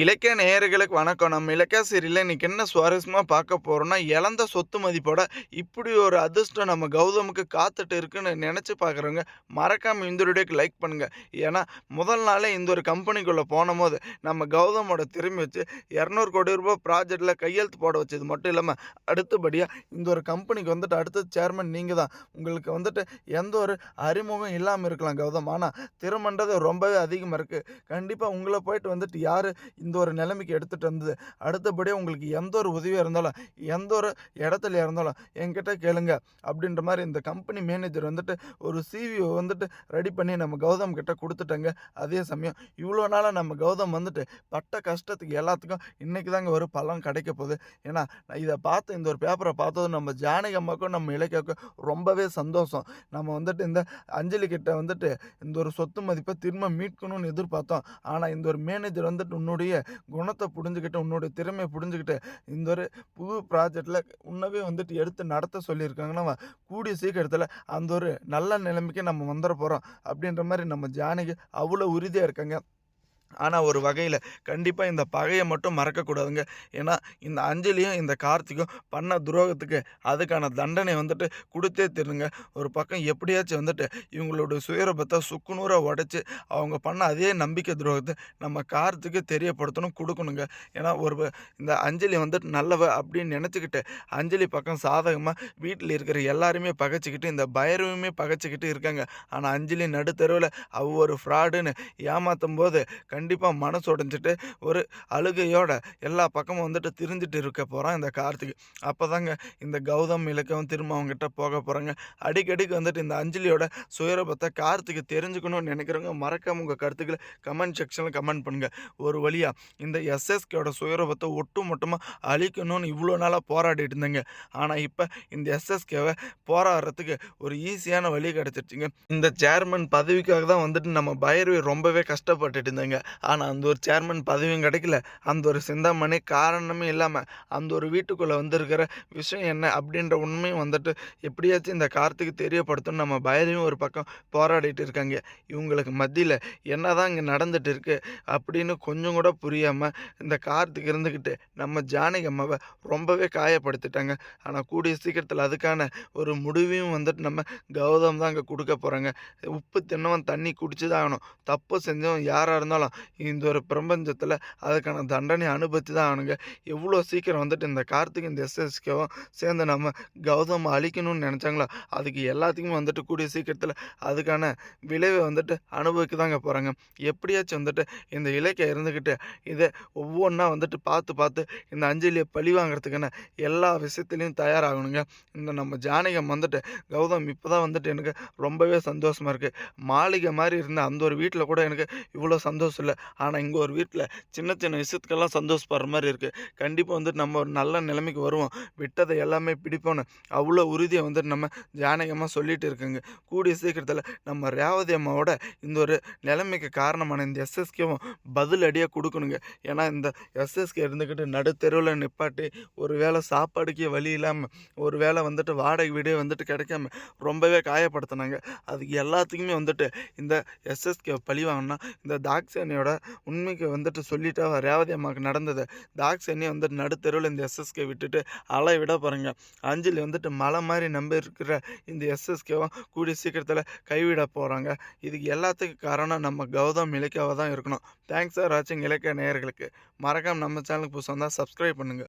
இலக்கிய நேயர்களுக்கு வணக்கம். நம்ம இலக்கிய இன்றைக்கி என்ன சுவாரஸ்யமாக பார்க்க போகிறோன்னா இழந்த சொத்து மதிப்போட இப்படி ஒரு அதிர்ஷ்டம் நம்ம கௌதமுக்கு காத்துட்டு இருக்குன்னு நினச்சி பார்க்குறவங்க, மறக்காமல் இந்த வீடியோக்கு லைக் பண்ணுங்கள் ஏன்னா, முதல் நாளே இந்த ஒரு கம்பெனிக்குள்ளே போன போது நம்ம கௌதமோட திரும்பி வச்சு இரநூறு கோடி ரூபாய் ப்ராஜெக்டில் கையெழுத்து போட வச்சது மட்டும் இல்லாமல் அடுத்தபடியாக இந்த ஒரு கம்பெனிக்கு வந்துட்டு அடுத்த சேர்மன் நீங்கள் தான். உங்களுக்கு வந்துட்டு எந்த ஒரு அறிமுகம் இல்லாமல் இருக்கலாம் கௌதம். ஆனால் திறமன்றது ரொம்பவே அதிகமாக இருக்குது கண்டிப்பாக உங்களை போயிட்டு வந்துட்டு யார் இந்த ஒரு நிலைமைக்கு எடுத்துகிட்டு வந்தது? அடுத்தபடியா உங்களுக்கு எந்த ஒரு உதவியாக இருந்தாலும், எந்த ஒரு இடத்துல இருந்தாலும் என்கிட்ட கேளுங்க. அப்படின்ற மாதிரி இந்த கம்பெனி மேனேஜர் வந்துட்டு ஒரு சிவியை வந்துட்டு ரெடி பண்ணி நம்ம கௌதம் கிட்ட குடுத்துட்டேங்க. அதே சமயம் இவ்வளோ நாளாக நம்ம கௌதம் வந்துட்டு பட்ட கஷ்டத்துக்கு எல்லாத்துக்கும் இன்றைக்கி தாங்க ஒரு பலன் கிடைக்க போகுது. ஏன்னா, இதை பார்த்து இந்த ஒரு பேப்பரை பார்த்ததும் நம்ம ஜானகி அம்மாவுக்கும், நம்ம இலக்கியாவுக்கும் ரொம்பவே சந்தோஷம். நம்ம வந்துட்டு இந்த அஞ்சலி கிட்ட வந்துட்டு இந்த ஒரு சொத்து மதிப்பை திரும்ப மீட்கணும்னு எதிர்பார்த்தோம். ஆனால் இந்த ஒரு மேனேஜர் வந்துட்டு உன்னுடைய குணத்தை புரிஞ்சுக்கிட்டு உன்னுடைய திறமையை புரிஞ்சுக்கிட்டு இந்த ஒரு புது ப்ராஜெக்டில் உன்னவே வந்துட்டு எடுத்து நடத்த சொல்லியிருக்காங்கன்னா, கூடிய சீக்கிரத்தில் அந்த ஒரு நல்ல நிலைமைக்கு நம்ம வந்துட போகிறோம் அப்படின்ற மாதிரி நம்ம ஜானகி அவ்வளோ உறுதியாக இருக்காங்க. ஆனால் ஒரு வகையில் கண்டிப்பாக இந்த பகையை மட்டும் மறக்கக்கூடாதுங்க. ஏன்னா, இந்த அஞ்சலியும், இந்த கார்த்திக்கும் பண்ண துரோகத்துக்கு அதுக்கான தண்டனை வந்துட்டு கொடுத்தே தருங்க ஒரு பக்கம் எப்படியாச்சும் வந்துட்டு இவங்களோட சுயரபத்தை சுக்குநூறாக உடைச்சி அவங்க பண்ண அதே நம்பிக்கை துரோகத்தை நம்ம கார்த்துக்கு தெரியப்படுத்தணும், கொடுக்கணுங்க ஏன்னா, ஒரு இந்த அஞ்சலி வந்துட்டு நல்லவ அப்படின்னு நினச்சிக்கிட்டு அஞ்சலி பக்கம் சாதகமாக வீட்டில் இருக்கிற எல்லாருமே பகைச்சிக்கிட்டு இந்த பைரவியுமே பகைச்சிக்கிட்டு இருக்காங்க. ஆனால் அஞ்சலி நடுத்தருவில் அவ ஒரு ஃப்ராடுன்னு ஏமாத்தும்போது, கண்டிப்பாக மனசு உடஞ்சிட்டு ஒரு அழுகையோட எல்லா பக்கமும் வந்துட்டு திரிஞ்சுட்டு இருக்க போகிறான் இந்த கார்த்திக். அப்பதாங்க இந்த கௌதம், இலக்கம் திரும்ப அவங்ககிட்ட போக போகிறாங்க அடிக்கடிக்கு வந்துட்டு இந்த அஞ்சலியோட சுயரபத்தை கார்த்திக்கு தெரிஞ்சுக்கணும்னு நினைக்கிறவங்க மறக்காம உங்கள் கருத்துக்களை கமெண்ட் செக்ஷனில் கமெண்ட் பண்ணுங்கள் ஒரு வழியாக இந்த எஸ்எஸ்கேவோட சுயரபத்தை ஒட்டு மொத்தமா அழிக்கணும்னு இவ்வளோ நாளாக போராடிட்டு இருந்தேங்க. ஆனால் இப்போ இந்த எஸ்எஸ்கேவை போராடுறதுக்கு ஒரு ஈஸியான வழி கிடச்சிருச்சுங்க இந்த சேர்மன் பதவிக்காக தான் வந்துட்டு நம்ம பைரவி ரொம்பவே கஷ்டப்பட்டுட்டு இருந்தாங்க. ஆனால் அந்த ஒரு சேர்மன் பதவியும் கிடைக்கல. அந்த ஒரு சிந்தாமணி காரணமே இல்லாமல் அந்த ஒரு வீட்டுக்குள்ளே வந்திருக்கிற விஷயம் என்ன அப்படின்ற உண்மையும் வந்துட்டு எப்படியாச்சும் இந்த கார்த்துக்கு தெரியப்படுத்தணும்னு நம்ம பயதையும் ஒரு பக்கம் போராடிட்டு இருக்காங்க. இவங்களுக்கு மத்தியில என்னதான் இங்கே நடந்துட்டு இருக்கு அப்படின்னு கொஞ்சம் கூட புரியாமல் இந்த கார்த்துக்கு இருந்துக்கிட்டு நம்ம ஜானகி அம்மாவை ரொம்பவே காயப்படுத்திட்டாங்க. ஆனால் கூடிய சீக்கிரத்தில் அதுக்கான ஒரு முடிவையும் வந்துட்டு நம்ம கௌதம் தான் அங்கே கொடுக்க போகிறாங்க உப்பு தின்னவன் தண்ணி குடிச்சு தான் ஆகணும். தப்பு செஞ்சவன் யாராக இருந்தாலும் இந்த ஒரு பிரபஞ்சத்தில் அதுக்கான தண்டனை அனுபவித்து தான் ஆகணுங்க. எவ்வளோ சீக்கிரம் வந்துட்டு இந்த கார்த்திக், இந்த எஸ்எஸ்கேவும் சேர்ந்து நம்ம கௌதம் அழிக்கணும்னு நினச்சாங்களோ அதுக்கு எல்லாத்துக்குமே வந்துட்டு கூடிய சீக்கிரத்தில் அதுக்கான விளைவை வந்துட்டு அனுபவிக்க தாங்க போகிறாங்க எப்படியாச்சும் வந்துட்டு இந்த இலக்கியம் இருந்துக்கிட்டு இதை ஒவ்வொன்றா வந்துட்டு பார்த்து, பார்த்து இந்த அஞ்சலியை பழி வாங்குறதுக்கான எல்லா விஷயத்துலையும் தயாராகணுங்க. இந்த நம்ம ஜானகம் வந்துட்டு, கௌதம் இப்போ தான் வந்துட்டு எனக்கு ரொம்பவே சந்தோஷமாக இருக்குது மாளிகை மாதிரி இருந்த அந்த ஒரு வீட்டில் கூட எனக்கு இவ்வளோ சந்தோஷம் இல்ல. ஆனால் இங்கே ஒரு வீட்டில் சின்ன, சின்ன விஷயத்துக்கெல்லாம் சந்தோஷப்படுற மாதிரி இருக்குது கண்டிப்பாக வந்துட்டு நம்ம ஒரு நல்ல நிலைமைக்கு வருவோம். விட்டதை எல்லாமே பிடிப்போன்னு அவ்வளோ உறுதியை வந்துட்டு நம்ம ஜானகமாக சொல்லிகிட்டு சொல்லிட்டு இருக்குங்க. கூடிய சீக்கிரத்தில் நம்ம ரேவதி அம்மாவோட இந்த ஒரு நிலைமைக்கு காரணமான இந்த எஸ்எஸ்கேவும் பதில் அடியாக கொடுக்கணுங்க ஏன்னா, இந்த எஸ்எஸ்கே இருந்துக்கிட்டு நடுத்தெருவில் நிப்பாட்டி, ஒரு வேளை சாப்பாடுக்கே வழி இல்லாமல் ஒரு வேளை வந்துட்டு வாடகை வீடே வந்துட்டு கிடைக்காம ரொம்பவே காயப்படுத்தினாங்க அதுக்கு எல்லாத்துக்குமே வந்துட்டு இந்த எஸ்எஸ்கே பழி வாங்கினா இந்த தாக்ஷாயணியோட உண்மைக்கு வந்துட்டு சொல்லிட்டா ரேவதி அம்மாவுக்கு தாக்ஸ் தாக்ஷாயணிய வந்துட்டு நடுத்தெருவில் இந்த எஸ்எஸ்கே விட்டுட்டு அலை விட போறாங்க. அஞ்சலி வந்துட்டு மலை மாதிரி நம்பி இருக்கிற இந்த எஸ்எஸ்கேவும் கூடிய சீக்கிரத்தில் கைவிட போகிறாங்க இதுக்கு எல்லாத்துக்கும் காரணம் நம்ம கௌதம், இலக்கியாவாக தான் இருக்கணும். தேங்க்ஸ் ஃபார் வாட்சிங் இலக்கிய நேயர்களுக்கு. மறக்காமல் நம்ம சேனலுக்கு புதுசாக இருந்தால் சப்ஸ்கிரைப் பண்ணுங்கள்